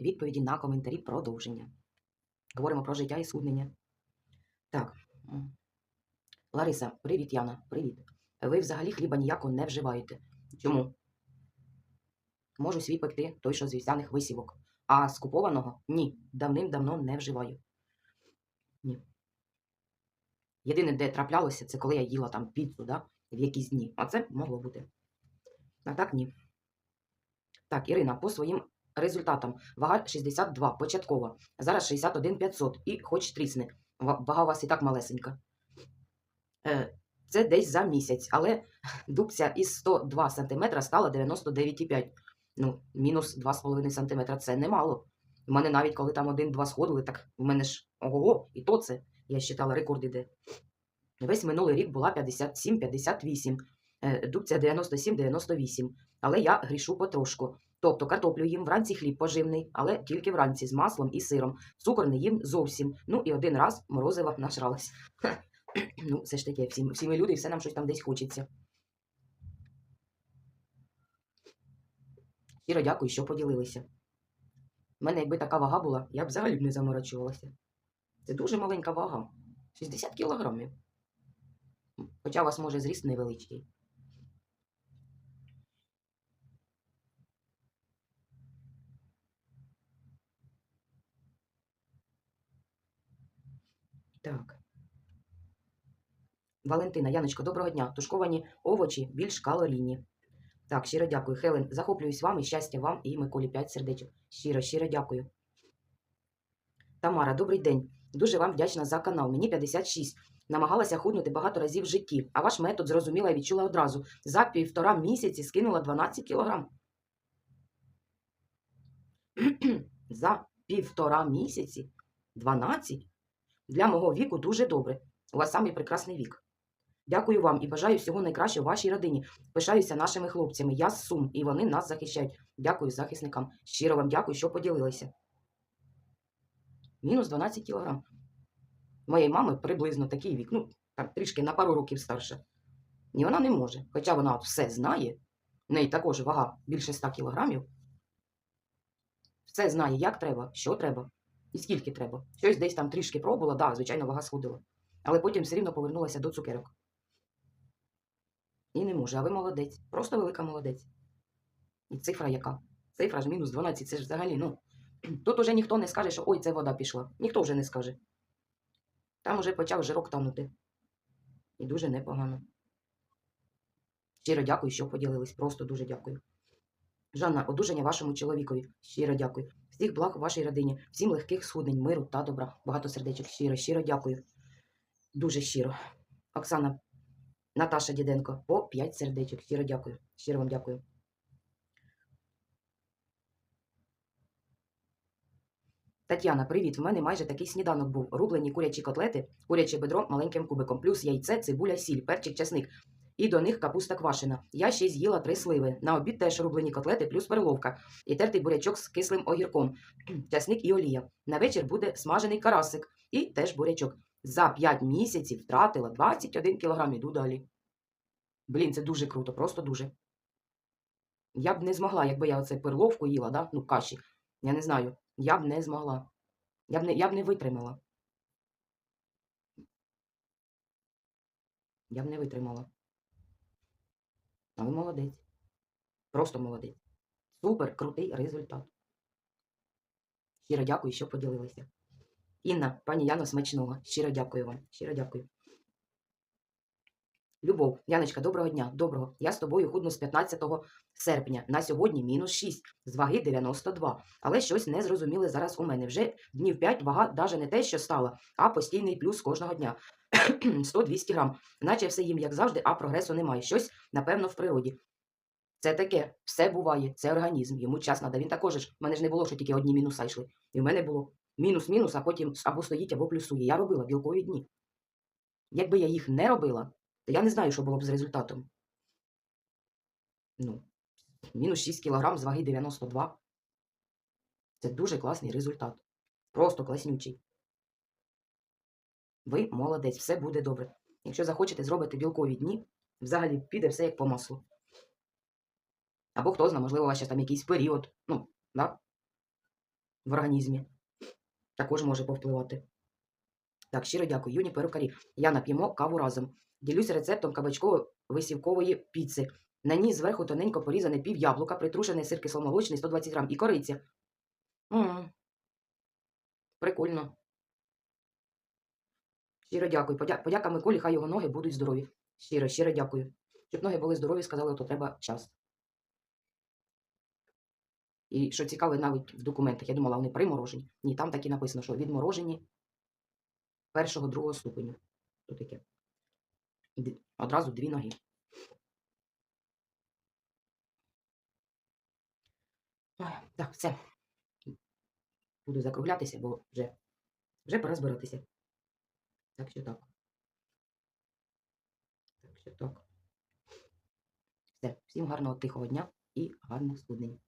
відповіді на коментарі продовження. Говоримо про життя і схуднення. Так. Лариса, привіт, Яна. Привіт. Ви взагалі хліба ніякого не вживаєте. Чому? Можу свій пекти, той, що з вівсяних висівок. А з купованого ні, давним-давно не вживаю. Ні. Єдине, де траплялося, це коли я їла там піцу, да, в якісь дні. А це могло бути. А так ні. Так, Ірина, по своїм результатам. Вага 62, початкова. Зараз 61 500 і хоч трісне. Вага у вас і так малесенька. Е, це десь за місяць, але дубця із 102 см стала 99,5. Ну, мінус 2,5 см це немало. У мене навіть коли там один-два сходили, так в мене ж ого, і то це, я вважала, рекорд іде. Весь минулий рік була 57-58, е, дубця 97-98, але я грішу потрошку. Тобто картоплю їм вранці хліб поживний, але тільки вранці з маслом і сиром. Цукор не їм зовсім. Ну і один раз морозива нажралась. Ну, все ж таки, всі, всі ми люди, і все нам щось там десь хочеться. Щиро дякую, що поділилися. У мене, якби така вага була, я б взагалі не заморочувалася. Це дуже маленька вага. 60 кілограмів. Хоча у вас може зріст невеличкий. Так. Валентина, Яночко, доброго дня. Тушковані овочі більш калорійні. Так, щиро дякую. Хелен, захоплююсь вами, щастя вам і Миколі 5 сердечок. Щиро, щиро дякую. Тамара, добрий день. Дуже вам вдячна за канал. Мені 56. Намагалася худнути багато разів в житті, а ваш метод зрозуміла і відчула одразу. За півтора місяці скинула 12 кілограм. За півтора місяці 12? Для мого віку дуже добре. У вас самий прекрасний вік. Дякую вам і бажаю всього найкращого вашій родині. Пишаюся нашими хлопцями. Я Сум, і вони нас захищають. Дякую захисникам. Щиро вам дякую, що поділилися. Мінус 12 кілограм. Моєї мами приблизно такий вік, ну, так, трішки на пару років старша. І вона не може. Хоча вона от все знає, в неї також вага більше 100 кілограмів. Все знає, як треба, що треба і скільки треба. Щось десь там трішки пробувала, да, звичайно, вага сходила. Але потім все рівно повернулася до цукерок. І не може, а ви молодець. Просто велика молодець. І цифра яка? Цифра ж мінус 12, це ж взагалі, ну. Тут уже ніхто не скаже, що ой, це вода пішла. Ніхто вже не скаже. Там уже почав жирок танути. І дуже непогано. Щиро дякую, що поділились. Просто дуже дякую. Жанна, одужання вашому чоловікові. Щиро дякую. Всіх благ вашій родині, всім легких схуднень, миру та добра. Багато сердечок. Щиро, щиро дякую. Дуже щиро. Оксана, Наташа Діденко, по 5 сердечок. Щиро дякую. Щиро вам дякую. Тетяна, привіт. В мене майже такий сніданок був. Рублені курячі котлети, куряче бедро маленьким кубиком, плюс яйце, цибуля, сіль, перчик, часник. І до них капуста квашена. Я ще з'їла три сливи. На обід теж рублені котлети, плюс перловка. І тертий бурячок з кислим огірком, часник і олія. На вечір буде смажений карасик і теж бурячок. За 5 місяців втратила 21 кілограм. Іду далі. Блін, це дуже круто, просто дуже. Я б не змогла, якби я оце перловку їла, да? ну каші. Я не знаю. Я б не змогла. Я б не, я б не витримала. Я б не витримала. Ви молодець. Просто молодець. Супер крутий результат. Щиро дякую, що поділилися. Інна, пані Яно, смачного. Щиро дякую вам. Щиро дякую. Любов, Яночка, доброго дня. Доброго. Я з тобою худну з 15 серпня. На сьогодні мінус 6, з ваги 92. Але щось не зрозуміле зараз у мене. Вже днів 5 вага навіть не те, що стала, а постійний плюс кожного дня. 100-200 грам. Наче все їм, як завжди, а прогресу немає. Щось, напевно, в природі. Це таке, все буває, це організм, йому час надо. Він також ж, в мене ж не було, що тільки одні мінуса йшли. І в мене було мінус-мінус, а потім або стоїть, або плюсує. Я робила білкові дні. Якби я їх не робила, то я не знаю, що було б з результатом. Ну, мінус 6 кілограм з ваги 92. Це дуже класний результат. Просто класнючий. Ви молодець, все буде добре. Якщо захочете зробити білкові дні, взагалі піде все як по маслу. Або хто знає, можливо, у вас ще там якийсь період. Ну, да? в організмі. Також може повпливати. Так, щиро дякую. Юні перукарі. Я нап'ємо каву разом. Ділюся рецептом кабачково-висівкової піци. На ній зверху тоненько порізане пів яблука, притрушений сир кисломолочний 120 грам і кориця. м Прикольно. Щиро дякую. Подя- Подяка Миколі, хай його ноги будуть здорові. Щиро, щиро дякую. Щоб ноги були здорові, сказали, то треба час. І що цікаве, навіть в документах, я думала, вони приморожені. Ні, там так і написано, що відморожені першого, другого ступеню. Що таке? Одразу дві ноги. Так, все. Буду закруглятися, бо вже, вже пора збиратися. Так що так. Так. Все. Всім гарного тихого дня і гарних схуднень.